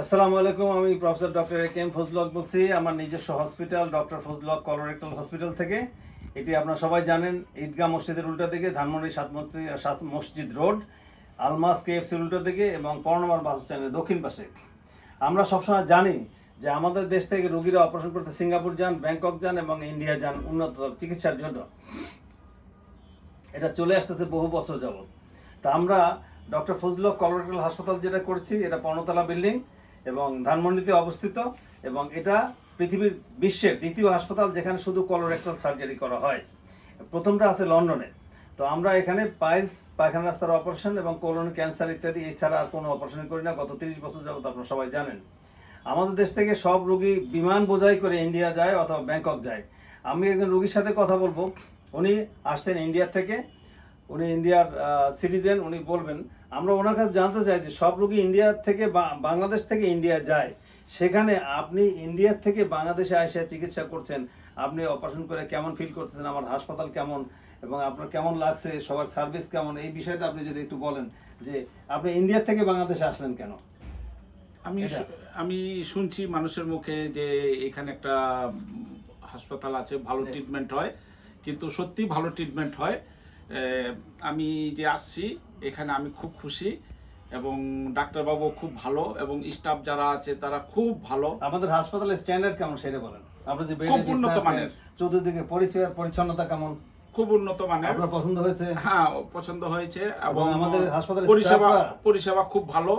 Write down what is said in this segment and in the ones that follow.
আসসালামু আলাইকুম, আমি professor doctor A K M Fazlak বলছি। আমার নিজস্ব hospital, doctor Fazlak colorectal hospital থেকে। এটি আপনারা সবাই জানেন, ঈদগাহ মসজিদের উল্টা দিকে, ধানমন্ডি সাতমন্ত্রী সাত মসজিদ রোড, আলমাস কেএফসির উল্টো দিকে এবং পর্ণমার বাস স্ট্যান্ডের দক্ষিণ পাশে। আমরা সবসময় জানি যে আমাদের দেশ থেকে রোগীরা অপারেশন করতে সিঙ্গাপুর যান, ব্যাংকক যান এবং ইন্ডিয়া যান উন্নত চিকিৎসার জন্য। এটা চলে আসতেছে বহু বছর যাবত তা আমরা ডক্টর ফজলুল কলোরেক্টাল হাসপাতাল যেটা করছি, এটা পর্ণতলা বিল্ডিং। এবং ধানমন্ডিতে অবস্থিত, এবং এটা পৃথিবীর বিশ্বের দ্বিতীয় হাসপাতাল যেখানে শুধু কলোরেক্টাল সার্জারি করা হয়। প্রথমটা আছে লন্ডনে। তো আমরা এখানে পাইলস, পায়খানা রাস্তার অপারেশন এবং কোলন ক্যান্সার ইত্যাদি এছাড়া আর কোনো অপারেশন করি না। গত তিরিশ বছর যাবত আপনারা সবাই জানেন। আমাদের দেশ থেকে সব রোগী বিমান বোঝাই করে ইন্ডিয়া যায় অথবা ব্যাংকক যায়। আমি একজন রোগীর সাথে কথা বলব। উনি আসছেন ইন্ডিয়া থেকে। উনি ইন্ডিয়ার সিটিজেন উনি বলবেন আমরা ওনার কাছে জানতে চাই যে সব রোগী ইন্ডিয়া থেকে বা- বাংলাদেশ থেকে ইন্ডিয়া যায় সেখানে আপনি ইন্ডিয়া থেকে বাংলাদেশে এসে চিকিৎসা করছেন আপনি অপারেশন করে কেমন ফিল করতেছেন আমার হাসপাতাল কেমন এবং আপনার কেমন লাগছে সবার সার্ভিস কেমন এই বিষয়টা আপনি যদি একটু বলেন যে আপনি ইন্ডিয়া থেকে বাংলাদেশে আসলেন কেন? আমি আমি শুনছি মানুষের মুখে যে এখানে একটা হাসপাতাল আছে ভালো ট্রিটমেন্ট হয় কিন্তু সত্যি ভালো ট্রিটমেন্ট হয়। আমি যে আসছি এখানে আমি খুব খুশি এবং ডাক্তারবাবু খুব ভালো এবং স্টাফ যারা আছে তারা খুব ভালো। আমাদের হাসপাতালের স্ট্যান্ডার্ড কেমন সেটা বলেন। আপনার যে বেডে খুব উন্নত মানের। চতুর্দিকে পরিচয় পরিচ্ছন্নতা কেমন? খুব উন্নত মানের। আপনার পছন্দ হয়েছে? হ্যাঁ পছন্দ হয়েছে এবং আমাদের হাসপাতালের পরিষেবা পরিষেবা খুব ভালো।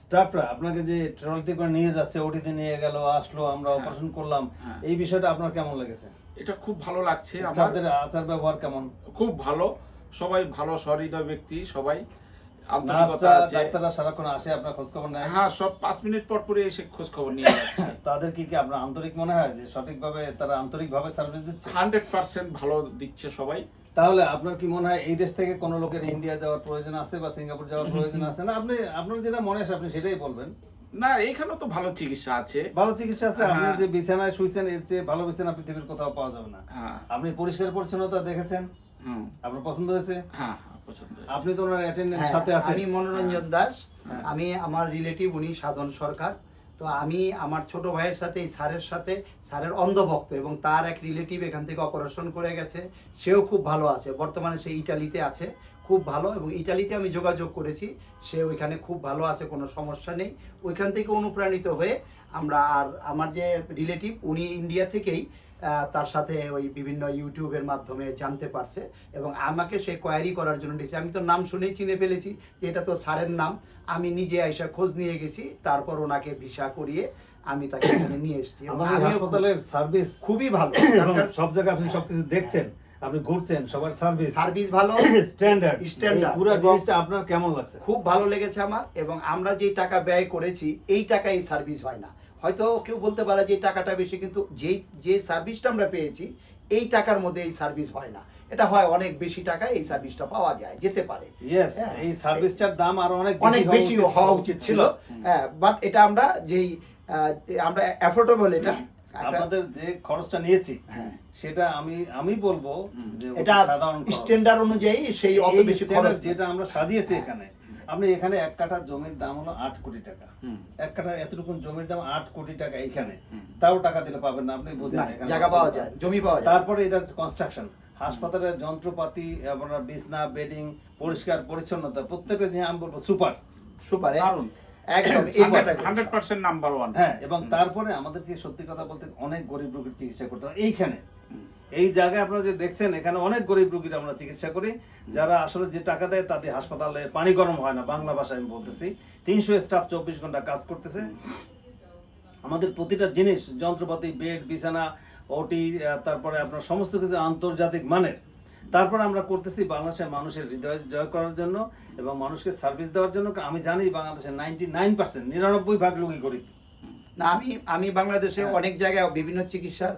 স্টাফরা আপনাকে যে ট্রলিতে করে নিয়ে যাচ্ছে ওটিতে নিয়ে গেল আসলো আমরা হ্যাঁ। অপারেশন করলাম হ্যাঁ। এই বিষয়টা আপনার কেমন লেগেছে? এটা খুব ভালো লাগছে আমার। স্টাফদের আচার ব্যবহার কেমন? খুব ভালো। সবাই ভালো সহৃদয় ব্যক্তি সবাই আন্তরিকতা আছে। ডাক্তাররা সারাক্ষণ আসে আপনার খোঁজ খবর নেয়? হ্যাঁ সব পাঁচ মিনিট পর পরে এসে খোঁজ খবর নিয়ে যাচ্ছে। তাদের কি কি আপনার আন্তরিক মনে হয় যে সঠিকভাবে তারা আন্তরিকভাবে সার্ভিস দিচ্ছে? হান্ড্রেড পার্সেন্ট ভালো দিচ্ছে সবাই। তাহলে আপনার কি মনে হয় এই দেশ থেকে কোনো লোকের ইন্ডিয়া যাওয়ার প্রয়োজন আছে বা সিঙ্গাপুর যাওয়ার প্রয়োজন আছে? না আপনি আপনার যেটা মনে আসে আপনি সেটাই বলবেন। না এইখানেও তো ভালো চিকিৎসা আছে। ভালো চিকিৎসা আছে আপনি হ্যাঁ। যে বিছানায় শুইছেন এর চেয়ে ভালো বিছানা পৃথিবীর কোথাও পাওয়া যাবে না। হ্যাঁ। আপনি পরিষ্কার পরিচ্ছন্নতা দেখেছেন? আপনার পছন্দ হয়েছে? হ্যাঁ হ্যাঁ, পছন্দ আপনি তো ওনার অ্যাটেন্ডেন্ট হ্যাঁ, সাথে আছেন। আমি মনোরঞ্জন দাস। হ্যাঁ। আমি আমার রিলেটিভ উনি সাধন সরকার। তো আমি আমার ছোট ভাইয়ের সাথে এই স্যারের সাথে স্যারের অন্ধভক্ত এবং তার এক রিলেটিভ এখান থেকে অপারেশন করে গেছে। সেও খুব ভালো আছে। বর্তমানে সে ইটালিতে আছে। খুব ভালো এবং ইটালিতে আমি যোগাযোগ করেছি। সে ওইখানে খুব ভালো আছে কোনো সমস্যা নেই। ওইখান থেকে অনুপ্রাণিত হয়ে আমরা আর আমার যে রিলেটিভ উনি ইন্ডিয়া থেকেই তার সাথে ওই বিভিন্ন ইউটিউবের মাধ্যমে জানতে পারছে এবং আমাকে সে কোয়ারি করার জন্য দিয়েছে। আমি তো নাম শুনেই চিনে ফেলেছি যে এটা তো স্যারের নাম। আমি নিজে আইসা খোঁজ নিয়ে গেছি তারপর ওনাকে ভিসা করিয়ে আমি তাকে এখানে নিয়ে এসেছি। হাসপাতালের সার্ভিস খুবই ভালো। সব জায়গায় আপনি সবকিছু দেখছেন আপনি ঘুরছেন সবার সার্ভিস সার্ভিস ভালো স্ট্যান্ডার্ড Standard। পুরো জিনিসটা আপনার কেমন লাগছে? খুব ভালো লেগেছে আমার এবং আমরা যে টাকা ব্যয় করেছি এই টাকায় এই সার্ভিস হয় না। হয়তো কেউ বলতে পারে যে টাকাটা বেশি কিন্তু যেই যে সার্ভিসটা আমরা পেয়েছি এই টাকার মধ্যে এই সার্ভিস হয় না। এটা হয় অনেক বেশি টাকায় এই সার্ভিসটা পাওয়া যায় যেতে পারে। হ্যাঁ। এই সার্ভিসটার দাম আরও অনেক অনেক বেশি হওয়া উচিত ছিল। হ্যাঁ বাট এটা আমরা যেই আমরা অ্যাফোর্ডেবল এটা আপনাদের যে খরচটা নিয়েছি হ্যাঁ। সেটা আমি আমি বলব যে এটা। স্ট্যান্ডার্ড অনুযায়ী সেই অত বেশি খরচ যেটা আমরা সাজিয়েছি এখানে আপনি এখানে এক কাঠা জমির দাম হলো আট কোটি টাকা। এক কাঠা এতটুকু জমির দাম আট কোটি টাকা এখানে তাও টাকা দিলে পাবেন না আপনি বুঝেন জায়গা পাওয়া যায় জমি পাওয়া যায়। তারপরে এটা কনস্ট্রাকশন হাসপাতালের যন্ত্রপাতি আপনার বিছনা বেডিং পরিষ্কার পরিচ্ছন্নতা প্রত্যেকটা যে আমি বলব সুপার সুপার দারুণ। নাম্বার ওয়ান হ্যাঁ এবং তারপরে আমাদেরকে সত্যি কথা বলতে অনেক গরিব রোগীর চিকিৎসা করতে হয়। এইখানে এই জায়গায় আপনারা যে দেখছেন, এখানে অনেক গরিব রোগীর আমরা চিকিৎসা করি, যারা আসলে যে টাকা দেয় তাদের হাসপাতালে পানি গরম হয় না, বাংলা ভাষায় আমি বলতেছি। তিনশো স্টাফ চব্বিশ ঘণ্টা কাজ করতেছে। আমাদের প্রতিটা জিনিস, যন্ত্রপাতি, বেড, বিছানা, ওটি তারপরে আপনার সমস্ত কিছু আন্তর্জাতিক মানের। তারপরে আমরা করতেছি বাংলাদেশের মানুষের হৃদয় জয় করার জন্য এবং মানুষকে সার্ভিস দেওয়ার জন্য। আমি জানি বাংলাদেশের নাইনটি নাইন পার্সেন্ট নিরানব্বই ভাগ লোকই গরিব। না আমি আমি বাংলাদেশে হ্যাঁ। অনেক জায়গায় বিভিন্ন চিকিৎসার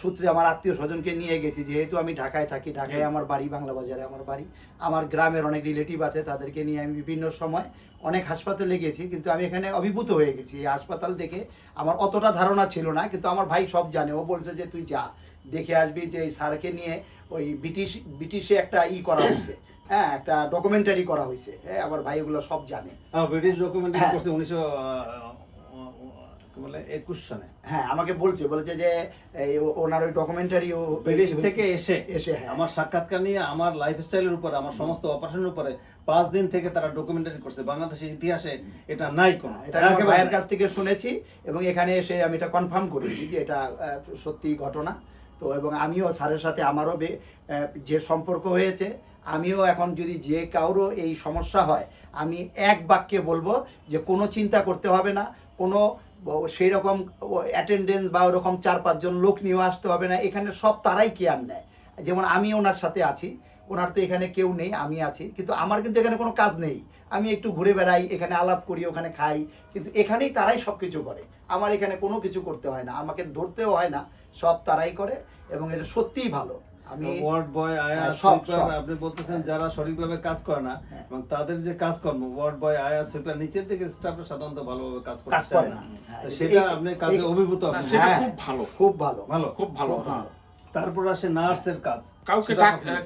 সূত্রে আমার আত্মীয় স্বজনকে নিয়ে গেছি। যেহেতু আমি ঢাকায় থাকি ঢাকায় আমার বাড়ি বাংলা বাজারে আমার বাড়ি। আমার গ্রামের অনেক রিলেটিভ আছে তাদেরকে নিয়ে আমি বিভিন্ন সময় অনেক হাসপাতালে গেছি। কিন্তু আমি এখানে অভিভূত হয়ে গেছি। এই হাসপাতাল দেখে আমার অতটা ধারণা ছিল না কিন্তু আমার ভাই সব জানে। ও বলছে যে তুই যা দেখে আসবি যে এই স্যারকে নিয়ে ওই ব্রিটিশ ব্রিটিশে একটা ই করা হয়েছে। হ্যাঁ একটা ডকুমেন্টারি করা হয়েছে। হ্যাঁ আমার ভাই ওগুলো সব জানে। ব্রিটিশ ডকুমেন্টারি হ্যাঁ। করছে উনিশশো বলে একুশ সনে। হ্যাঁ আমাকে বলছে বলেছে যে এই ওনার ওই ডকুমেন্টারি ও বিদেশ থেকে এসে এসে হ্যাঁ। আমার সাক্ষাৎকার নিয়ে আমার লাইফস্টাইলের উপরে আমার সমস্ত অপারেশনের উপরে পাঁচ দিন থেকে তারা ডকুমেন্টারি করছে। বাংলাদেশের ইতিহাসে এটা নাই কোনো। হ্যাঁ, এটা ভাইয়ের কাছ থেকে শুনেছি এবং এখানে এসে আমি এটা কনফার্ম করেছি যে এটা সত্যি ঘটনা। তো এবং আমিও স্যারের সাথে আমারও যে সম্পর্ক হয়েছে আমিও এখন যদি যে কারোর এই সমস্যা হয় আমি এক বাক্যে বলব যে কোনো চিন্তা করতে হবে না কোনো সেই রকম অ্যাটেন্ডেন্স বা ওরকম চার পাঁচজন লোক নিয়ে আসতে হবে না। এখানে সব তারাই কেয়ার নেয়। যেমন আমি ওনার সাথে আছি, ওনার তো এখানে কেউ নেই, আমি আছি। কিন্তু আমার কিন্তু এখানে কোনো কাজ নেই। আমি একটু ঘুরে বেড়াই, এখানে আলাপ করি, ওখানে খাই। কিন্তু এখানেই তারাই সব কিছু করে। আমার এখানে কোনো কিছু করতে হয় না। আমাকে ধরতেও হয় না। সব তারাই করে এবং এটা সত্যিই ভালো। আমি ওয়ার্ড বয় আয়া হ্যাঁ, সুইপার আপনি বলতেছেন যারা সঠিকভাবে কাজ করে না হ্যাঁ। এবং তাদের যে কাজকর্ম ওয়ার্ড বয় আয়া সুইপার নিচের দিকে স্টাফরা সাধারণত ভালোভাবে কাজ করতে চায় করে না। হ্যাঁ, সেটা আপনি কাজে অভিভূত সেটা হ্যাঁ, খুব ভালো। খুব ভালো। ভালো? খুব ভালো ভালো। তারপর আসে নার্সের কাজ। কাউকে।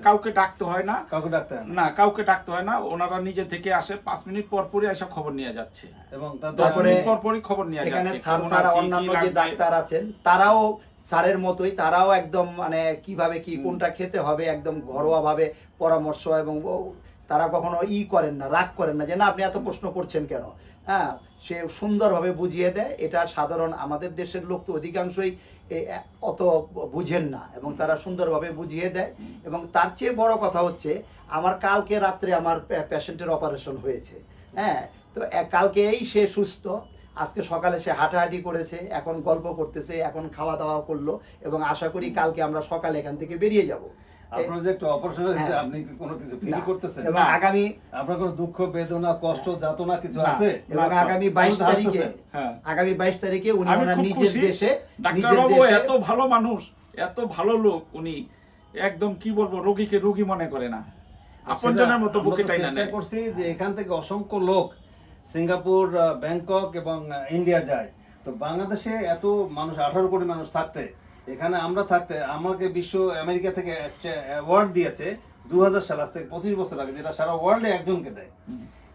কাউকে ডাকতে হয় না। কাউকে ডাকতে হয় না। কাউকে ডাকতে হয় না। ওনারা নিজে থেকে আসে পাঁচ মিনিট পর পরই এসব খবর নিয়ে যাচ্ছে। এবং তারপরে মিনিট পর পরই খবর নিয়ে এখানে যাচ্ছে। স্যার অন্যান্য যে ডাক্তার আছেন তারাও স্যারের মতোই তারাও একদম মানে কীভাবে কি কোনটা খেতে হবে একদম ঘরোয়া ভাবে পরামর্শ এবং তারা কখনো ই করেন না রাগ করেন না যে না আপনি এত প্রশ্ন করছেন কেন? হ্যাঁ সে সুন্দরভাবে বুঝিয়ে দেয়। এটা সাধারণ আমাদের দেশের লোক তো অধিকাংশই অত বুঝেন না এবং তারা সুন্দরভাবে বুঝিয়ে দেয় এবং তার চেয়ে বড় কথা হচ্ছে আমার কালকে রাত্রে আমার পেশেন্টের অপারেশন হয়েছে। হ্যাঁ তো কালকেই সে সুস্থ। আজকে সকালে সে হাঁটাহাঁটি করেছে এখন গল্প করতেছে এখন খাওয়া দাওয়া করল এবং আশা করি কালকে আমরা সকালে এখান থেকে বেরিয়ে যাব। আপনার যে একটা অপারেশন হয়েছে হ্যাঁ। আপনি কি কোনো কিছু ফিল করতেছেন? এবং আগামী আপনার কোনো দুঃখ বেদনা কষ্ট যাতনা কিছু আছে? এবং আগামী বাইশ আপনি তো তারিখে হ্যাঁ। আগামী বাইশ তারিখে উনি ওনার নিজের দেশে নিজের দেশে এত ভালো মানুষ এত ভালো লোক উনি একদম কি বলব রোগীকে রোগী মনে করে না। আপনজনের মতো বুকে টাইনা করছি যে এখান থেকে অসংখ্য লোক সিঙ্গাপুর ব্যাংকক এবং ইন্ডিয়া যায়। তো বাংলাদেশে এত মানুষ আঠারো কোটি মানুষ থাকতে এখানে আমরা থাকতে আমাকে বিশ্ব আমেরিকা থেকে অ্যাওয়ার্ড দিয়েছে দু হাজার সাল আজ থেকে পঁচিশ বছর আগে যেটা সারা ওয়ার্ল্ডে একজনকে দেয়।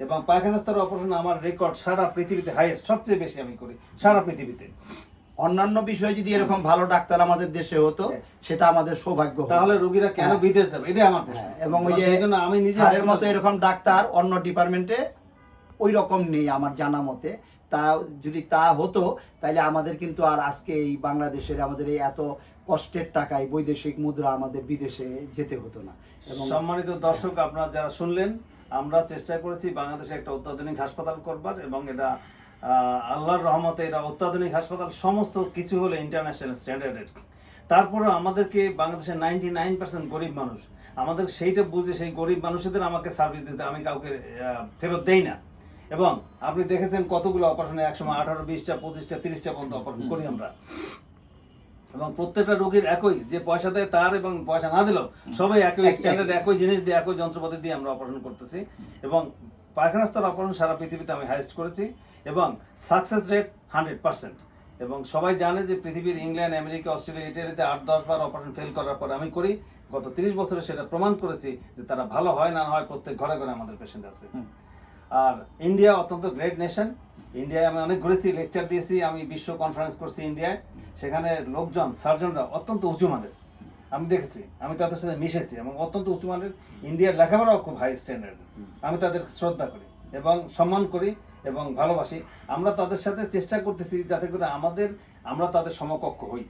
এবং পায়খানা স্তর অপারেশন আমার রেকর্ড সারা পৃথিবীতে হাইয়েস্ট সবচেয়ে বেশি আমি করি সারা পৃথিবীতে। অন্যান্য বিষয়ে যদি এরকম ভালো ডাক্তার আমাদের দেশে হতো সেটা আমাদের সৌভাগ্য তাহলে রোগীরা কেন হ্যাঁ। বিদেশ যাবে? এটাই আমার প্রশ্ন। হ্যাঁ, এবং ওই যে আমি নিজে মতো এরকম ডাক্তার অন্য ডিপার্টমেন্টে ওই রকম নেই আমার জানা মতে। তা যদি তা হতো তাহলে আমাদের কিন্তু আর আজকে এই বাংলাদেশের আমাদের এই এত কষ্টের টাকায় বৈদেশিক মুদ্রা আমাদের বিদেশে যেতে হতো না। এবং সম্মানিত দর্শক, আপনারা যারা শুনলেন, আমরা চেষ্টা করেছি বাংলাদেশে একটা অত্যাধুনিক হাসপাতাল করবার এবং এটা আল্লাহর রহমতে এটা অত্যাধুনিক হাসপাতাল, সমস্ত কিছু হলো ইন্টারন্যাশনাল স্ট্যান্ডার্ডের তারপরে আমাদেরকে বাংলাদেশের নাইনটি নাইন পার্সেন্ট গরিব মানুষ। আমাদের সেইটা বুঝে সেই গরিব মানুষদের আমাকে সার্ভিস দিতে আমি কাউকে ফেরত দেই না। এবং আপনি দেখেছেন কতগুলো অপারেশনে একসময় আঠারো বিশটা পঁচিশটা তিরিশটা পর্যন্ত অপারেশন করি আমরা। এবং প্রত্যেকটা রোগীর একই যে পয়সা দেয় তার এবং পয়সা না দিলেও সবাই একই স্ট্যান্ডার্ড একই। জিনিস দিয়ে একই যন্ত্রপাতি দিয়ে আমরা অপারেশন করতেছি। এবং পায়খানা স্তর অপারেশন সারা পৃথিবীতে আমি হাইস্ট করেছি এবং সাকসেস রেট হান্ড্রেড পার্সেন্ট এবং সবাই জানে যে পৃথিবীর ইংল্যান্ড আমেরিকা অস্ট্রেলিয়া ইটালিতে আট দশ বার অপারেশন ফেল করার পর আমি করি। গত তিরিশ বছরে সেটা প্রমাণ করেছি যে তারা ভালো হয় না হয় প্রত্যেক ঘরে ঘরে আমাদের পেশেন্ট আছে। আর ইন্ডিয়া অত্যন্ত গ্রেট নেশন ইন্ডিয়ায় আমি অনেক ঘুরেছি লেকচার দিয়েছি, আমি বিশ্ব কনফারেন্স করছি ইন্ডিয়ায় সেখানে লোকজন সার্জনরা অত্যন্ত উঁচু মানের। আমি দেখেছি, আমি তাদের সাথে মিশেছি এবং অত্যন্ত উঁচু মানের। ইন্ডিয়ার লেখাপড়াও খুব হাই স্ট্যান্ডার্ড আমি তাদের শ্রদ্ধা করি এবং সম্মান করি এবং ভালোবাসি। আমরা তাদের সাথে চেষ্টা করতেছি যাতে করে আমাদের, আমরা তাদের সমকক্ষ হই।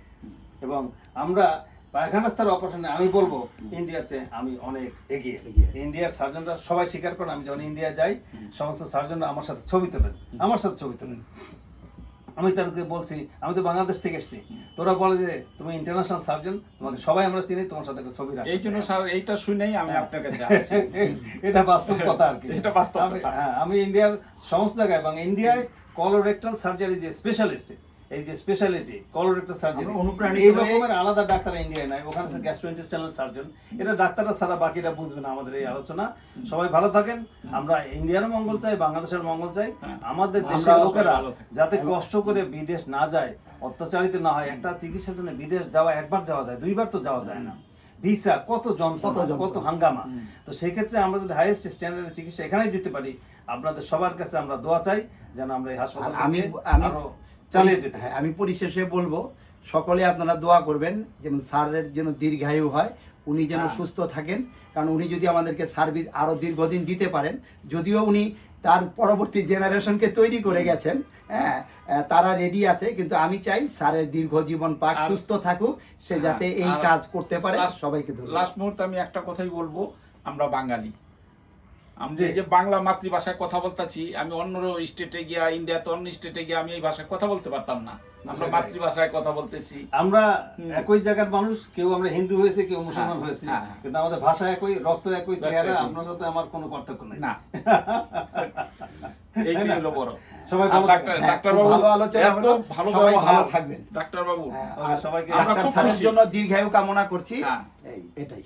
এবং আমরা পায়খানা অপারেশনে আমি বলব ইন্ডিয়ার চেয়ে আমি অনেক এগিয়ে। ইন্ডিয়ার সার্জনরা সবাই স্বীকার করেন আমি যখন ইন্ডিয়া যাই সমস্ত সার্জনরা আমার সাথে ছবি তোলেন আমার সাথে ছবি তোলেন। আমি তাদেরকে বলছি আমি তো বাংলাদেশ থেকে এসেছি। তোরা বলে যে তুমি ইন্টারন্যাশনাল সার্জন তোমাকে সবাই আমরা চিনি তোমার সাথে একটা ছবি রাখতে এই জন্য। স্যার এইটা শুনেই আমি হ্যাঁ। আপনার কাছে এটা বাস্তব কথা আর কি। এটা বাস্তব হ্যাঁ আমি ইন্ডিয়ার সমস্ত জায়গায় এবং ইন্ডিয়ায় কলোরেক্টাল সার্জারি যে স্পেশালিস্ট এই যে স্পেশালিটি কলোরেক্টাল সার্জারি অনুপ্রাণিত এই রকমের আলাদা ডাক্তার ইন্ডিয়ায় নাই ওখানে আছে গ্যাস্ট্রোইন্টেস্টাইনাল সার্জন এটা ডাক্তাররা ছাড়া বাকিরা বুঝবে না আমাদের এই আলোচনা। সবাই ভালো থাকেন। আমরা ইন্ডিয়ার মঙ্গল চাই বাংলাদেশের মঙ্গল চাই। হ্যাঁ। আমাদের দেশের লোকেরা যাতে কষ্ট করে বিদেশ না যায় অত্যাচারিত না হয় একটা চিকিৎসার জন্য বিদেশ যাওয়া একবার যাওয়া যায় দুইবার তো যাওয়া যায় না। ভিসা কত যন্ত্রণা কত হাঙ্গামা। তো সেই ক্ষেত্রে আমরা যদি হাইয়েস্ট স্ট্যান্ডার্ডের চিকিৎসা এখানেই দিতে পারি আপনাদের সবার কাছে আমরা দোয়া চাই যেন আমরা এই হাসপাতাল আমি আমি আরও চালিয়ে যেতে হ্যাঁ। আমি পরিশেষে বলব সকলে আপনারা দোয়া করবেন যেমন স্যারের যেন দীর্ঘায়ু হয় উনি যেন হ্যাঁ। সুস্থ থাকেন কারণ উনি যদি আমাদেরকে সার্ভিস আরও দীর্ঘদিন দিতে পারেন যদিও উনি তার পরবর্তী জেনারেশনকে তৈরি করে গেছেন হ্যাঁ তারা রেডি আছে কিন্তু আমি চাই স্যারের দীর্ঘ জীবন পাক সুস্থ থাকুক সে হ্যাঁ, যাতে এই কাজ করতে পারে। সবাইকে ধন্যবাদ। লাস্ট মুহূর্তে আমি একটা কথাই বলব আমরা বাঙালি। আমি যে বাংলা মাতৃভাষায় কথা বলতেছি আমি অন্য স্টেটে গিয়া ইন্ডিয়াতে অন্য স্টেটে গিয়ে আমি এই ভাষায় কথা বলতে পারতাম না। আমরা মাতৃভাষায় কথা বলতেছি। আমরা একই জায়গার মানুষ কেউ আমরা হিন্দু হয়েছে কেউ মুসলমান হ্যাঁ, হয়েছে হ্যাঁ, হ্যাঁ। কিন্তু আমাদের ভাষা একই রক্ত একই চেহারা। আপনার সাথে আমার কোনো পার্থক্য নেই। না। বড়। সবাই ভালো ডাক্তার ডাক্তার বাবু ভালো আলোচনা হলো। ভালো ভালো থাকবেন। ডাক্তার বাবু সবাইকে ডাক্তার জন্য দীর্ঘায়ু কামনা করছি। এটাই.